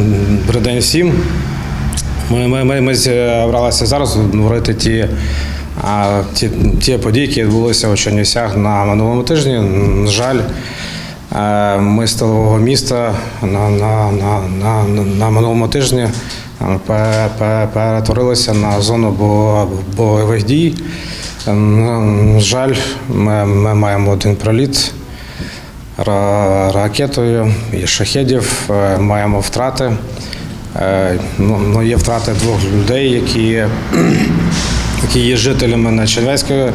Добрий день всім. Ми, ми, ми, ми зібралися зараз говорити ті, ті, ті події, які відбулися у Чернівцях на минулому тижні. На жаль, е, ми з тилового міста на, на, на, на, на минулому тижні е, пе- пе- перетворилися на зону бо- бойових дій. Е, На жаль, ми, ми маємо один проліт ракетою і шахедів. Е, Маємо втрати. Е, Ну, ну, є втрати двох людей, які, які є жителями на Червецької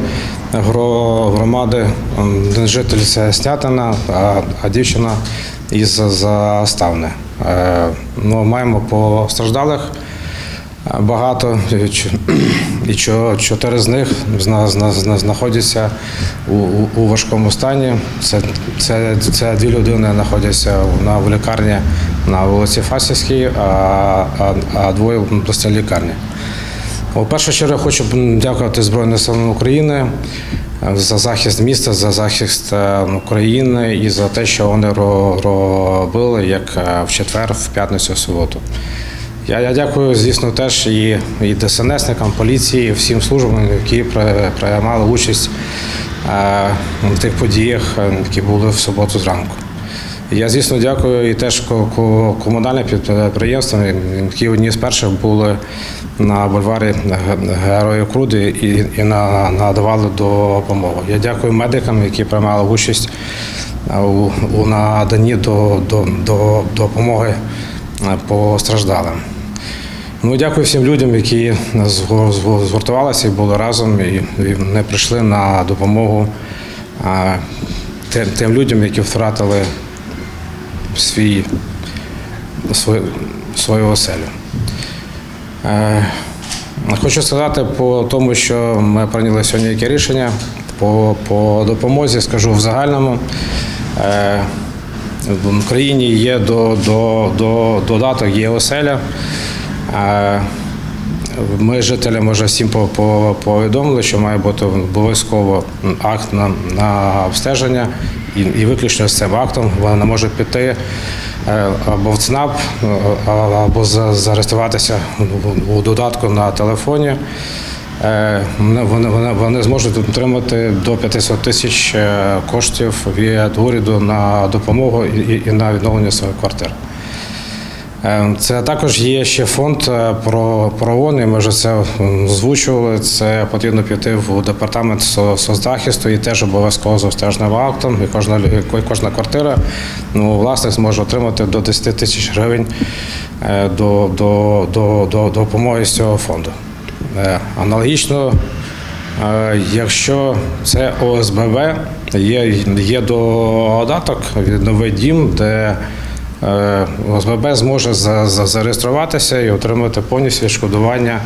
громади. Житель Снятина, а, дівчина із Заставни. Е, Ну, маємо постраждалих. Багато і чотири з них зна- зна- зна- знаходяться у, важкому стані. Це, це, це дві людини знаходяться на в лікарні на вулиці Фасівській, а, а, а двоє в обласній лікарні. У першу чергу хочу дякувати Збройним силам України за захист міста, за захист е, України і за те, що вони робили як е, в четвер, в п'ятницю, в суботу. Я, я дякую, звісно, теж і, і ДСНСникам, поліції, всім службам, які приймали участь е, в тих подіях, е, які були в суботу зранку. Я, звісно, дякую і теж ко- ко- комунальним підприємствам, які одні з перших були на бульварі Ге- Героїв Круди і, і на- надавали допомогу. Я дякую медикам, які приймали участь е, у, наданні до, до, до допомоги е, постраждалим. Ну, дякую всім людям, які згу- згу- згуртувалися і були разом, і, не прийшли на допомогу тим людям, які втратили свій, свою, свою оселю. Е, Хочу сказати по тому, що ми прийняли сьогодні яке рішення по, по допомозі, скажу в загальному. Е, В Україні є до, до, до, додаток, є оселя. Ми жителям вже всім по- по- повідомили, що має бути обов'язково акт на, на обстеження, і, і виключно з цим актом вона може піти е, або в ЦНАП, е, або за- зареєструватися у- додатку на телефоні. Е, Вони, вони, вони, зможуть отримати до 500 тисяч коштів від уряду на допомогу і- і на відновлення своїх квартир. Е, Це також є ще фонд е, про про і Ми вже це озвучували. Це потрібно піти в департамент соцзахисту і теж обов'язково за обстежним актом. І кожна кожна квартира ну, власник зможе отримати до 10 тисяч гривень е, до, до, до, до допомоги з цього фонду. Аналогічно Якщо це ОСББ, є, є додаток новий дім, де ОСББ зможе за, за, зареєструватися і отримати повністю відшкодування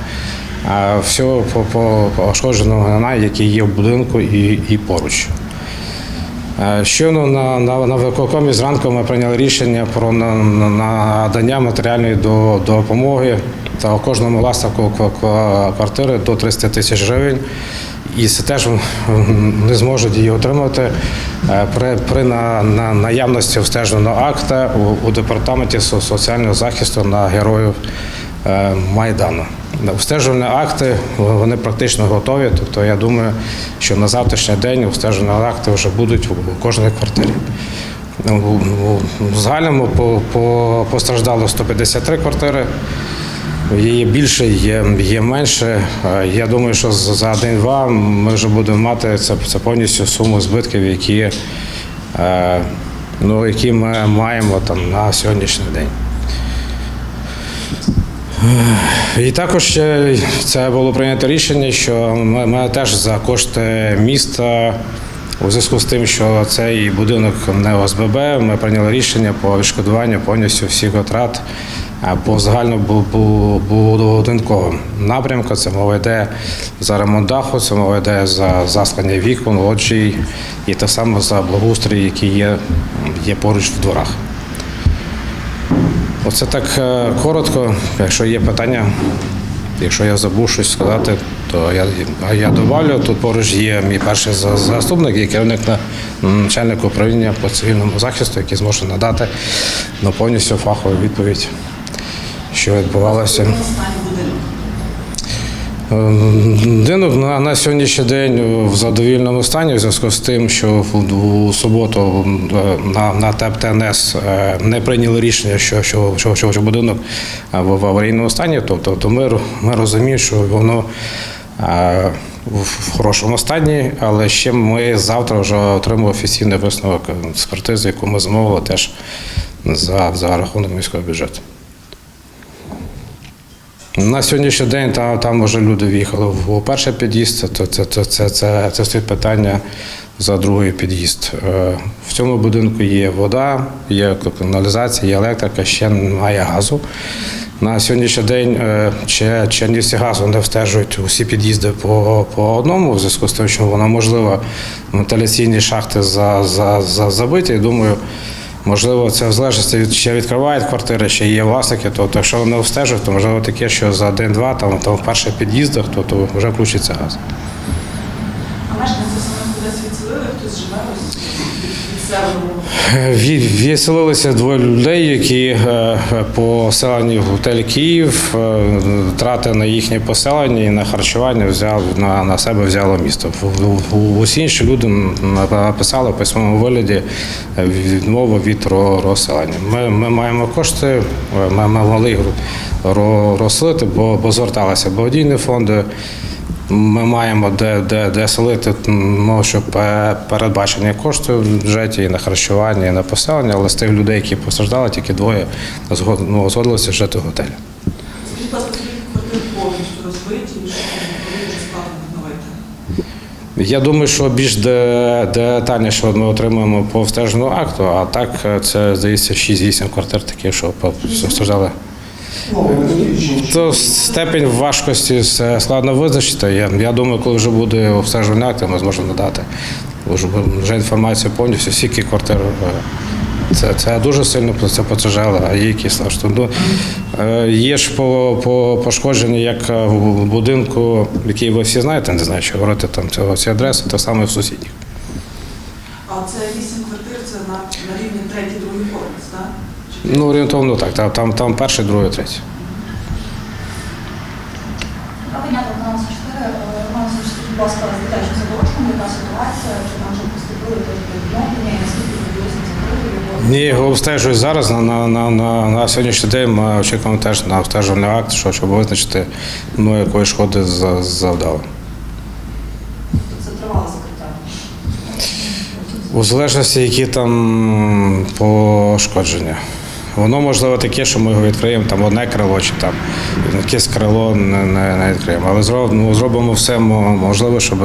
е, всього по, по пошкодженого майна, який є в будинку і, і поруч. Е, Щойно на, на, на виконкомі зранку ми прийняли рішення про на- на- надання матеріальної допомоги та кожному власнику ква- ква- квартири до 300 тисяч гривень. І це теж не зможуть її отримати е, при, при на, на наявності обстеженого акта у, у департаменті соціального захисту на героїв е, Майдану. Обстежувальні акти вони практично готові. Тобто я думаю, що на завтрашній день обстежувальні акти вже будуть у кожній квартирі. В загальному по, по, постраждало 153 квартири. Є більше, є, є менше. Е, Я думаю, що за день-два ми вже будемо мати це, це повністю суму збитків, які, е, ну, які ми маємо там, на сьогоднішній день. І також це було прийнято рішення, що ми, ми теж за кошти міста, у зв'язку з тим, що цей будинок не ОСББ, ми прийняли рішення по відшкодуванню повністю всіх витрат е, по загальному будинковому напрямку. Це мова йде за ремонт даху, це мова йде за заскання вікон, лоджій і так само за благоустрій, який є, є поруч в дворах. Оце так е, коротко. Якщо є питання, якщо я забув щось сказати, то я, я добавлю. Тут поруч є мій перший заступник і керівник на начальник управління по цивільному захисту, який зможе надати ну, повністю фахову відповідь що відбувалося. Будинок. Будинок на, на сьогоднішній день в задовільному стані в зв'язку з тим, що в, суботу е, на, на ТЕП ТНС е, не прийняли рішення, що, що, що, що, що будинок в, аварійному стані. Тобто то ми, ми розуміємо, що воно е, в в хорошому стані, але ще ми завтра вже отримали офіційний висновок експертизи, яку ми замовили теж за, за рахунок міського бюджету. На сьогоднішній день там, там вже люди в'їхали в перший під'їзд, це, це, це, це, це, це стоїть питання за другий під'їзд. Е, В цьому будинку є вода, є каналізація, є електрика, ще немає газу. На сьогоднішній день е, Че- Чернівці газу не встежують усі під'їзди по, по одному, в зв'язку з тим, що воно можливо вентиляційні шахти за, за, за, забиті. Думаю, Можливо, це в залежності від ще відкривають квартири, ще є власники, то, якщо не обстежують, то можливо таке, що за день-два там, там в перших під'їздах, то, то вже включиться газ. А мешканці саме кудись відселили, хтось живе ось від северу. Е, Ві- Відселилися двоє людей, які е, поселені в готелі Київ. е, Трати на їхнє поселення і на харчування взяв на, на себе взяло місто. Усі інші люди написали в письмовому вигляді е, відмову від ро- розселення. Ми, ми маємо кошти, е, ми, могли їх ро- бо, бо зверталися благодійні фонди. Ми маємо де, де, де селити, ну, що пе- передбачені кошти в бюджеті і на харчування, і на поселення, але з тих людей, які постраждали, тільки двоє ну, згодилися жити в готелі. Я думаю, що більш детальніше ми отримуємо по обстеженому акту, а так е, це, здається, 6-8 квартир таких, що постраждали. То степень важкості складно визначити. Я, я думаю, коли вже буде обстежувальний акт, ми зможемо надати вже, вже інформацію повністю, скільки квартир. е, Це, це дуже сильно це поцежало, а є якісь ну, е, Є ж по, по пошкодження, як е, в будинку, який ви всі знаєте, не знаю, що говорити там цього ці адреси, так само в сусідніх. А це вісім квартир, це на рівні третій, другий поверх, так? Чи Ну, орієнтовно так. Там, там, там 4. Роман 4, будь ласка, з дитячим садочком, яка ситуація, чи там вже поступили до відновлення, і наскільки подивилися закрили? Ні, його обстежують зараз. На, на, на, на, на сьогоднішній день ми очікуємо теж на обстежувальний акт, що, щоб визначити, ну, якої шкоди за- завдали. Це тривале закриття. У залежності, які там пошкодження. Воно можливо таке, що ми його відкриємо там одне крило чи там якесь крило не, не, не відкриємо. Але зроб, ну, зробимо все можливе, щоб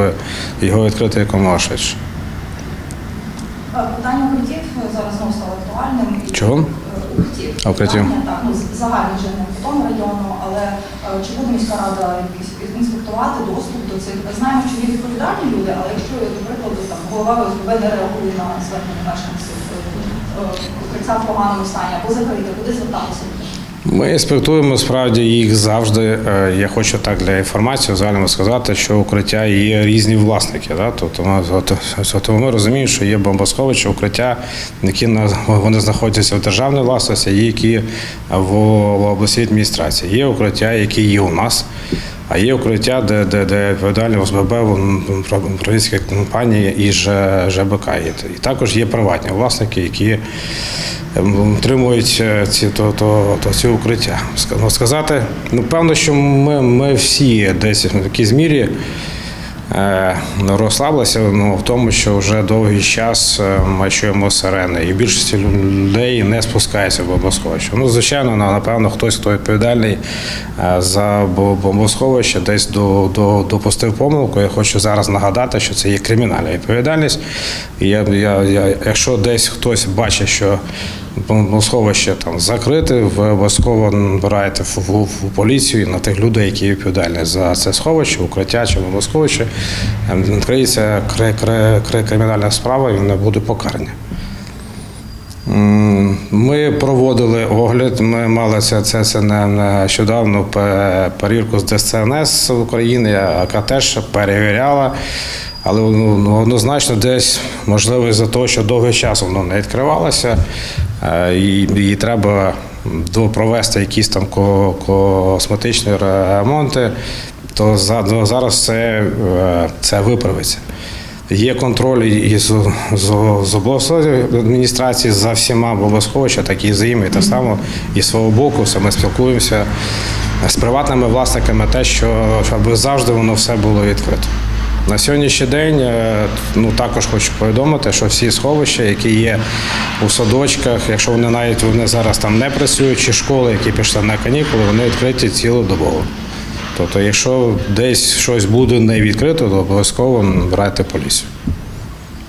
його відкрити якомога швидше. Питання укриттів зараз знову стало актуальним. Чого? е, Укриттів. Укриттів? Так, ну, з- загальний вже не по тому району, але е, чи буде міська рада інспектувати доступ до цих? Знаємо, що є відповідальні люди, але якщо, до прикладу, там голова ОСББ не реагує на звернення мешканців, е, укриття в поганому стані або закрите, куди звертатися? Ми інспектуємо справді їх завжди. Е, Я хочу так для інформації загально сказати, що укриття є різні власники. Да? Тобто ми, розуміємо, що є бомбосховища, укриття, які на- вони знаходяться в державній власності, є які в, обласній адміністрації. Є укриття, які є у нас. А є укриття, де, де, де відповідальні ОСББ, українські компанії і ЖБК. І також є приватні власники, які отримують е, ці, то, то, то, ці укриття. Ну, Сказати, ну певно, що ми, ми всі десь в якійсь мірі е, розслаблися ну, в тому, що вже довгий час е, ми чуємо сирени, і більшість людей не спускається в бомбосховище. Ну, звичайно, напевно, хтось, хто відповідальний е, за бомбосховище, десь до, до, допустив помилку. Я хочу зараз нагадати, що це є кримінальна відповідальність. Я, я, я, якщо десь хтось бачить, що бомбосховище там закрите, ви обов'язково набираєте в, в, в поліцію на тих людей, які відповідальні за це сховище, укриття чи бомбосховище, ем, відкриється кри, кри, кри, кримінальна справа і вони будуть покарані. Ми проводили огляд. Ми мали це, це, це не- нещодавно перевірку з ДСНС України, яка теж перевіряла. Але ну, ну, однозначно десь можливо за того, що довгий час воно не відкривалося, її треба допровести якісь там косметичні ремонти, то за- зараз це, е, це виправиться. Є контроль і з, з, з обласної адміністрації за всіма Бобосховича, так і з іми. Так само і з свого боку все ми спілкуємося з приватними власниками, те, що щоб завжди воно все було відкрито. На сьогоднішній день е, ну також хочу повідомити, що всі сховища, які є у садочках, якщо вони навіть вони зараз там не працюють, чи школи, які пішли на канікули, вони відкриті цілодобово. Тобто, якщо десь щось буде не відкрито, то обов'язково брати поліцію.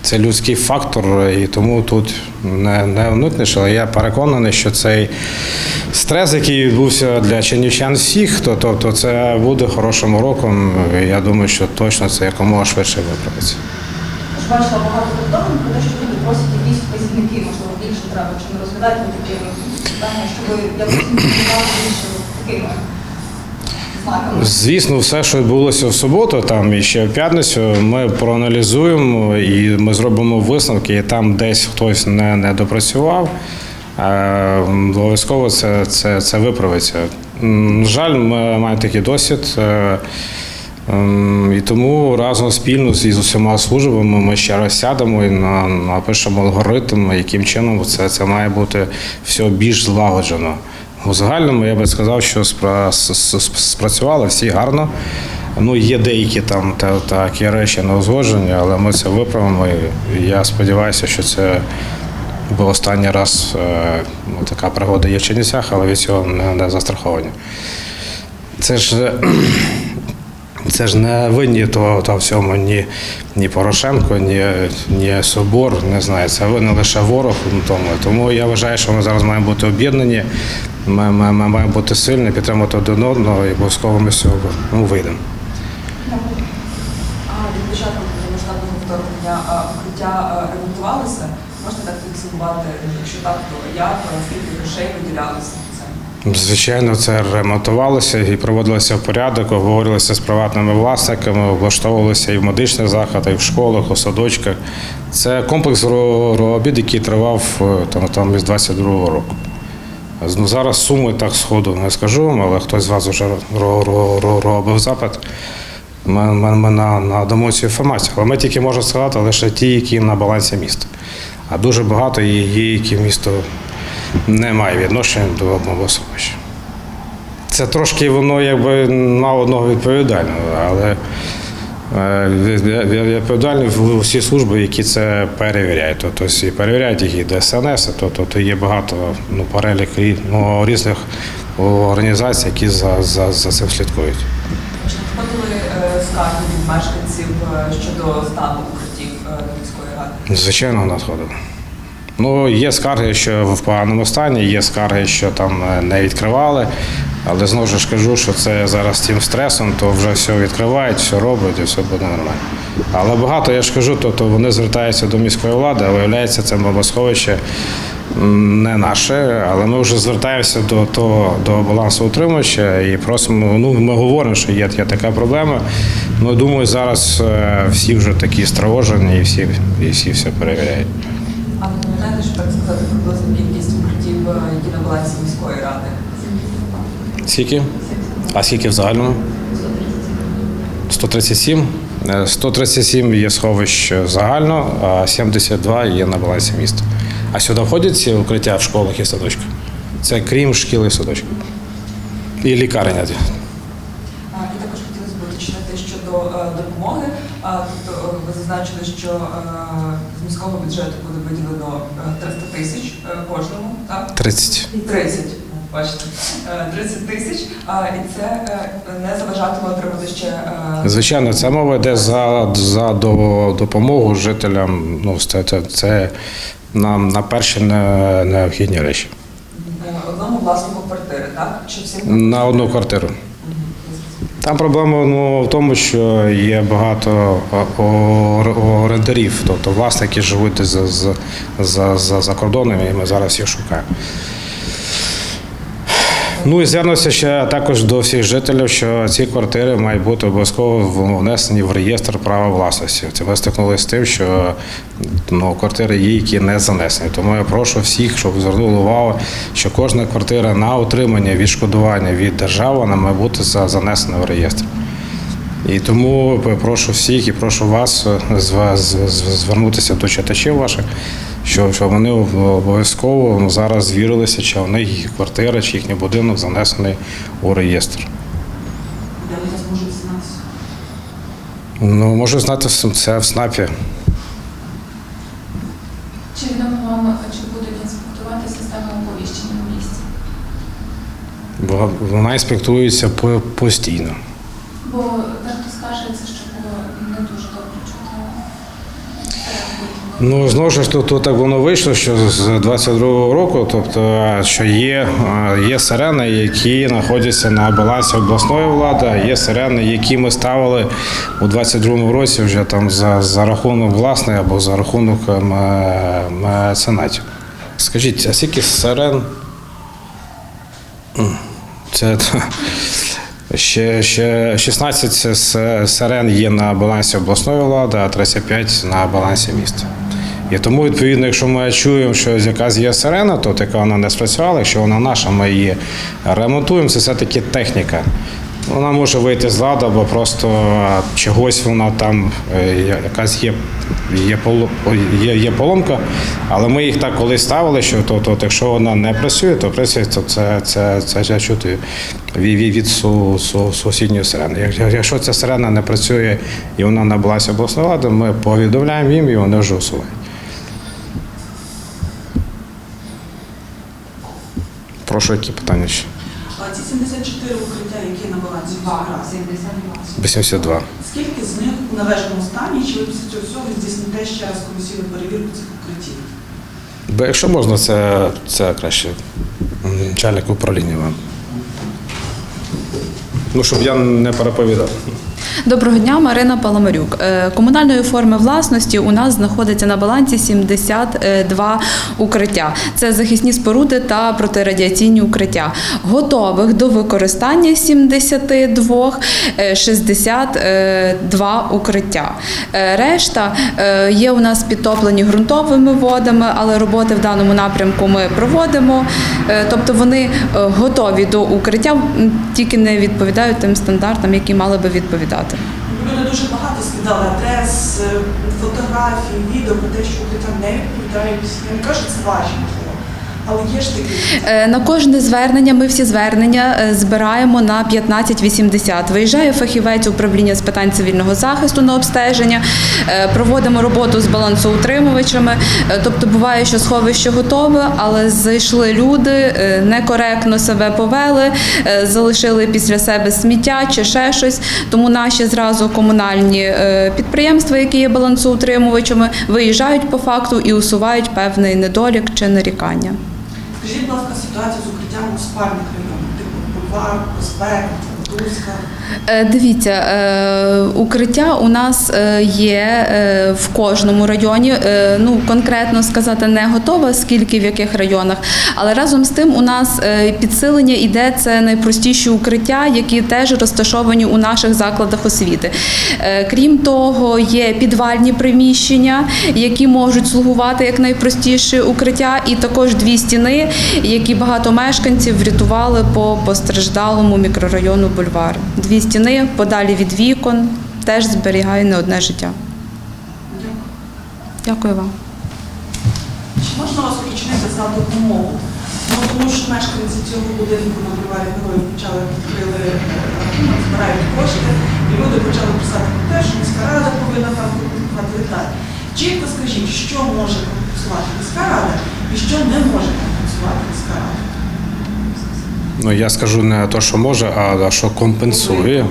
Це людський фактор, і тому тут не, не уникнеш, але я переконаний, що цей стрес, який відбувся для чернівчан всіх, то, то, то це буде хорошим уроком. Я думаю, що точно це якомога швидше виправиться. Бачила багато повідомлень про те, що люди просять якісь вказівники, можливо, більше треба. Чи не розглядаєте ви такі питання, щоб якось більше такими? Звісно, все, що відбулося в суботу, там і ще в п'ятницю, ми проаналізуємо і ми зробимо висновки, і там десь хтось не, не допрацював. е, Обов'язково це, це, це виправиться. М, Жаль, ми маємо такий досвід. е, І тому разом спільно з усіма службами ми ще раз сядемо і на- напишемо алгоритм, яким чином це, це має бути все більш злагоджено. У загальному я би сказав, що спрацювали всі гарно. Ну, є деякі там та, такі речі не узгоджені, але ми це виправимо. І я сподіваюся, що це був останній раз е, ну, така пригода є в Чернівцях, але від цього не, застраховані. Це ж. е, це ж не винні того, того всьому ні, ні Порошенко, ні, ні Собор, не знаю, це винен лише ворог тому. Тому я вважаю, що ми зараз маємо бути об'єднані, ми, ми, ми маємо бути сильні, підтримувати один одного і обов'язково ми з цього ну, вийдемо. А від початку повномасштабного вторгнення укриття ремонтувалися. Можете так фіксувати, якщо так, то як, скільки грошей виділялося? Звичайно, це ремонтувалося і проводилося в порядок, обговорювалося з приватними власниками, облаштовувалося і в медичних закладах, і в школах, у садочках. Це комплекс робіт, який тривав е, там, там із 22-го року. Зараз суми так сходу не скажу вам, але хтось з вас вже ро- ро- ро- робив запит. Ми, ми, ми на, надамо цю інформацію. Але ми тільки можемо сказати лише ті, які на балансі міста. А дуже багато є, які місто не має відношення до бомбосховища. Це трошки воно якби на одного відповідально, але е, від- від- від- відповідальні в усі служби, які це перевіряють. Тобто і перевіряють їх і ДСНС, то, то, то є багато ну, перелік ну, різних організацій, які за, за, за цим слідкують. Чи надходили е, скарги від мешканців е, щодо стану укриттів міської ради? Звичайно, надходило. Ну, є скарги, що в поганому стані, є скарги, що там не відкривали. Але знову ж кажу, що це зараз тим стресом, то вже все відкривають, все роблять і все буде нормально. Але багато, я ж кажу, то, то вони звертаються до міської влади, а виявляється, це бомбосховище не наше, але ми вже звертаємося до того до балансоутримувача і просимо. Ну, ми говоримо, що є, є така проблема. Ну, думаю, зараз е, всі вже такі стривожені і всі, і всі все перевіряють. А ви пам'ятаєте, що так сказати приблизно кількість укриттів, які на балансі міської ради? Скільки? А скільки в загальному? 137. Е, 137 є сховищ загально, а 72 є на балансі міста. А сюди входять ці укриття в школах і садочках? Це крім шкіл і садочків. І лікарня. І також хотілося б уточнити щодо е, допомоги. Тобто е, ви зазначили, що е, з міського бюджету буде виділено е, 300 тисяч е, кожному, так? 30. 30, бачите, Е, 30 тисяч, а, і це е, не заважатиме отримати ще е, Звичайно, це мова йде за, за допомогу жителям. Ну, це, це, це на, на перші необхідні речі. е, одному власнику квартири, так? Чи всім? На одну квартиру. Там проблема ну, в тому, що є багато орендарів, тобто власники живуть за, за, за, за кордоном, і ми зараз їх шукаємо. Ну і звернувся ще також до всіх жителів, що ці квартири мають бути обов'язково внесені в реєстр права власності. Це ми стикнулися з тим, що ну, квартири є, які не занесені. Тому я прошу всіх, щоб звернули увагу, що кожна квартира на отримання відшкодування від держави вона має бути занесена в реєстр. І тому прошу всіх і прошу вас е, звернутися до читачів ваших, що, що вони обов'язково зараз звірилися, чи в них їх квартира, чи їхній будинок занесений у реєстр. Де вони зможуть знатися? Ну, можу знати це в СНАПі. Чи відомо вам, чи будуть інспектувати систему оповіщення на місці? Бо вона інспектується постійно. Бо дехто скажеться, що було не дуже добре чути. Ну, знову ж тут, тут так воно вийшло, що з 22-го року, тобто, що є, е, є сирени, які знаходяться на балансі обласної влади, є сирени, які ми ставили у 22-му році вже там за, за рахунок власний або за рахунок е, ме- меценатів. Скажіть, а скільки сирен? Це ще, ще 16 сирен є на балансі обласної влади, а 35 на балансі міста. І тому, відповідно, якщо ми чуємо, що якась є сирена, то така вона не спрацювала. Якщо вона наша, ми її ремонтуємо, це все-таки техніка. Вона може вийти з ладу, або просто чогось вона там е, якась є, є, є, є поломка, але ми їх так колись ставили, що то, то, якщо вона не працює, то працює, то це, це, це, це чути від, су, су, сусідньої сирени. Якщо ця сирена не працює і вона набулася обласної влади, ми повідомляємо їм і вони вже усувають. Прошу, які питання ще? А ці 74 укриття, які на балансі зараз, 82. скільки з них у належному стані, чи ви після цього всього здійсните ще раз комісійну перевірку цих укриттів? Бо якщо можна, це, це краще начальник управління вам. Ну, щоб я не переповідав. Доброго дня, Марина Паламарюк. Е, Комунальної форми власності у нас знаходиться на балансі 72 укриття. Це захисні споруди та протирадіаційні укриття. Готових до використання 72, е, 62 укриття. Е, Решта е, є у нас підтоплені ґрунтовими водами, але роботи в даному напрямку ми проводимо. Е, Тобто вони е, готові до укриття, тільки не відповідають тим стандартам, які мали би відповідати. Люди дуже багато скидали адрес, фотографії, фотографій, відео про те, що укриття не відповідають. Я не кажу, що це можливо, але є ж. Е, На кожне звернення ми всі звернення е, збираємо на 1580. Виїжджає фахівець управління з питань цивільного захисту на обстеження, е, проводимо роботу з балансоутримувачами. Тобто буває, що сховище готове, але зайшли люди, некоректно себе повели, залишили після себе сміття чи ще щось. Тому наші зразу комунальні підприємства, які є балансоутримувачами, виїжджають по факту і усувають певний недолік чи нарікання. Скажіть, будь ласка, ситуацію з укриттям у спальних районах, типу Бульвар, Проспект, Дивіться, е, укриття у нас е, є е, в кожному районі. Е, Ну конкретно сказати не готова, скільки в яких районах, але разом з тим у нас е, підсилення іде це найпростіші укриття, які теж розташовані у наших закладах освіти. Е, Крім того, є підвальні приміщення, які можуть слугувати як найпростіші укриття, і також дві стіни, які багато мешканців врятували по постраждалому мікрорайону Бульвар. Дві стіни подалі від вікон теж зберігає не одне життя. Дякую вам. Чи можна вас уточнити за допомогу? Ну, тому що мешканці цього будинку на бульварі Героїв почали відкрили е, збирають кошти, і люди почали писати про те, що міська рада повинна там і. Чітко скажіть, що може компенсувати міська рада і що не може компенсувати міська рада? Ну, я скажу не те, що може, а що компенсує.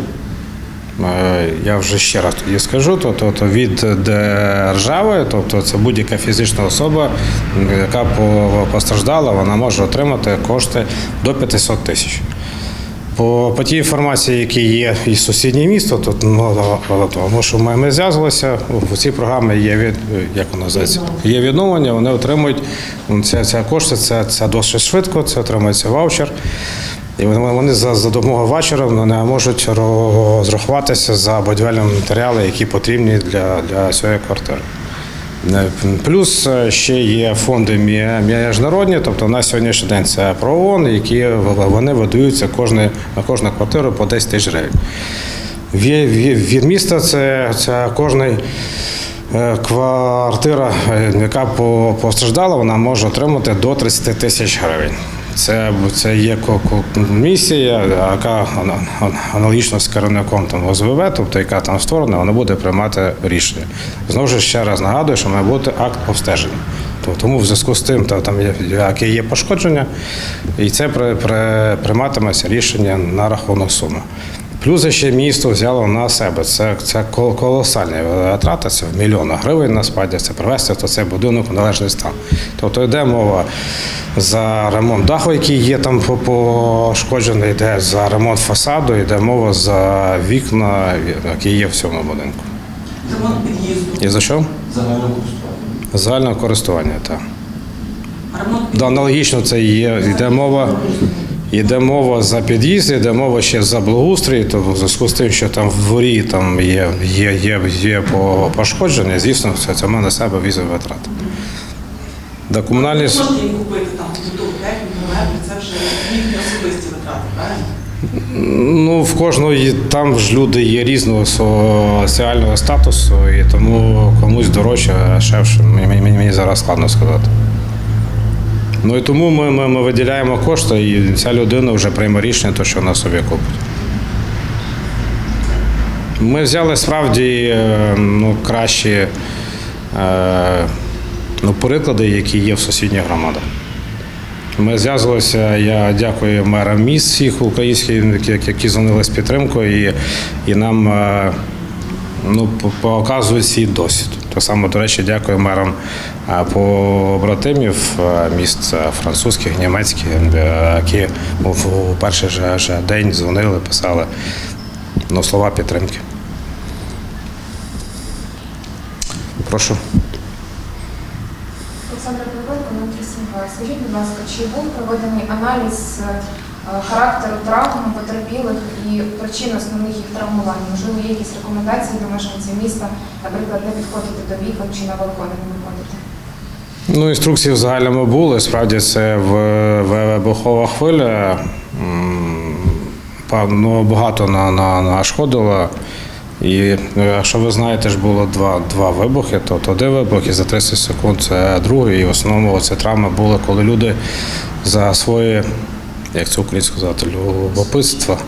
Е, Я вже ще раз тоді скажу, то, то, то від держави, тобто це будь-яка фізична особа, яка постраждала, вона може отримати кошти до 500 тисяч. По, по тій інформації, які є із сусіднє місто, то ну, тому що ми, зв'язувалися, в цій програмі є від як воно називається? Є відновлення, вони отримують ну, це, це кошти, це, це досить швидко, це отримується ваучер. І вони вони за, за допомогою вечора не можуть розрахуватися за будівельні матеріали, які потрібні для, для цієї квартири. Е, Плюс е, ще є фонди міжнародні, тобто на сьогоднішній день це ПРООН, які вони видаються кожне, на кожну квартиру по 10 тисяч гривень. Від, міста це, це кожний е, квартира, яка постраждала, вона може отримати до 30 тисяч гривень. Це, це є ко- ко- місія, яка ана- аналогічно з керівником там ОСВВ, тобто яка там створена, вона буде приймати рішення. Знову ж ще раз нагадую, що має бути акт обстеження. Тому в зв'язку з тим, та там є, яке є пошкодження, і це при, при, прийматиметься рішення на рахунок суми. Плюс ще місто взяло на себе. Це, це колосальні витрати, це в мільйонах гривень насправді це привести то цей будинок у належний стан. Тобто йде мова за ремонт даху, який є там пошкоджений, йде за ремонт фасаду, йде мова за вікна, які є в цьому будинку. Ремонт під'їзду. І за що? Загального користування. Загального користування, так. Ремонт Да, аналогічно це є. Йде мова, йде мова за під'їзд, йде мова ще за благоустрій, то в зв'язку з тим, що там в дворі там є, є, є, є пошкодження, звісно, це, це ми на себе візові витрати. Да, комунальні... можна їм купити там побутову техніку, меблі, це вже їхні особисті витрати, правильно? Ну, в кожного є- там ж люди є різного соціального статусу, і тому комусь дорожче, а. Мені, мені, мені зараз складно сказати. Ну і тому ми, ми, ми виділяємо кошти, і ця людина вже прийме рішення, то, що вона собі купить. Ми взяли справді е, ну, кращі е, ну, приклади, які є в сусідніх громадах. Ми зв'язувалися. Я дякую мерам міст всіх українських, які- які дзвонили з підтримкою, і, і нам е, ну, показують свій досвід. Так само, до речі, дякую мерам побратимів міст французьких, німецьких, які в перший же, день дзвонили, писали ну, слова підтримки. Прошу. Олександра Пилипенко, Нутрісінга. Скажіть, будь ласка, чи був проведений аналіз характеру травм потерпілих і причин основних їх травмувань? Можливо, є якісь рекомендації до мешканців міста, наприклад, не підходити до вікон чи на балкони не виходити? Ну, інструкції в загальному були. Справді це в, вибухова хвиля. Ну, багато на, на, нашкодило. І е, якщо ви знаєте, ж було два, два вибухи, то, один вибух і за 30 секунд це другий. І в основному це травми були, коли люди за своє, як це українською сказати, любопитство.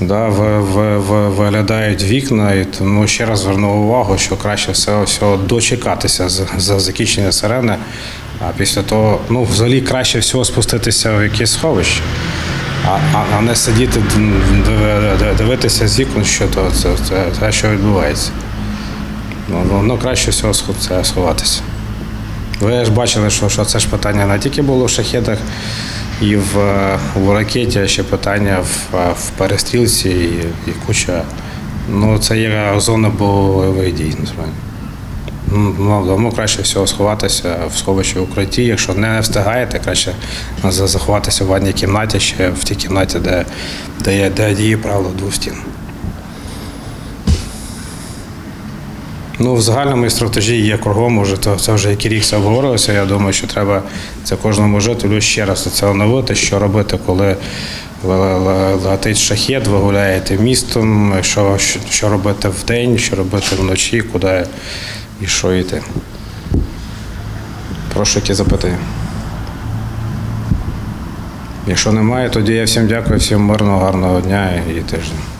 Да, в, в, в, виглядають вікна, і тому ще раз звернув увагу, що краще всього, всього дочекатися за, за закінчення сирени, а після того, ну, взагалі краще всього спуститися в якесь сховище, а, а, а не сидіти, дивитися з вікон, що то це, це, це що відбувається. Ну, ну, ну, краще всього це сховатися. Ви ж бачили, що, що це ж питання не тільки було в шахедах і в, е, в ракеті, ще питання в, е, в перестрілці і, і куча. Ну, це є зона бойових дій, насправді. Ну, ну, тому краще всього сховатися в сховищі укритті. Якщо не встигаєте, краще заховатися в ванній кімнаті, ще в тій кімнаті, де, де, де діє правило двох стін. Ну, в загальному стратегії є кругом, уже то це вже який рік все обговорилося. Я думаю, що треба це кожному жителю ще раз це оновити, що робити, коли летить шахет, ви гуляєте містом, що, що, робити вдень, що робити вночі, куди і що йти. Прошу які запитання. Якщо немає, тоді я всім дякую, всім мирного, гарного дня і тижня.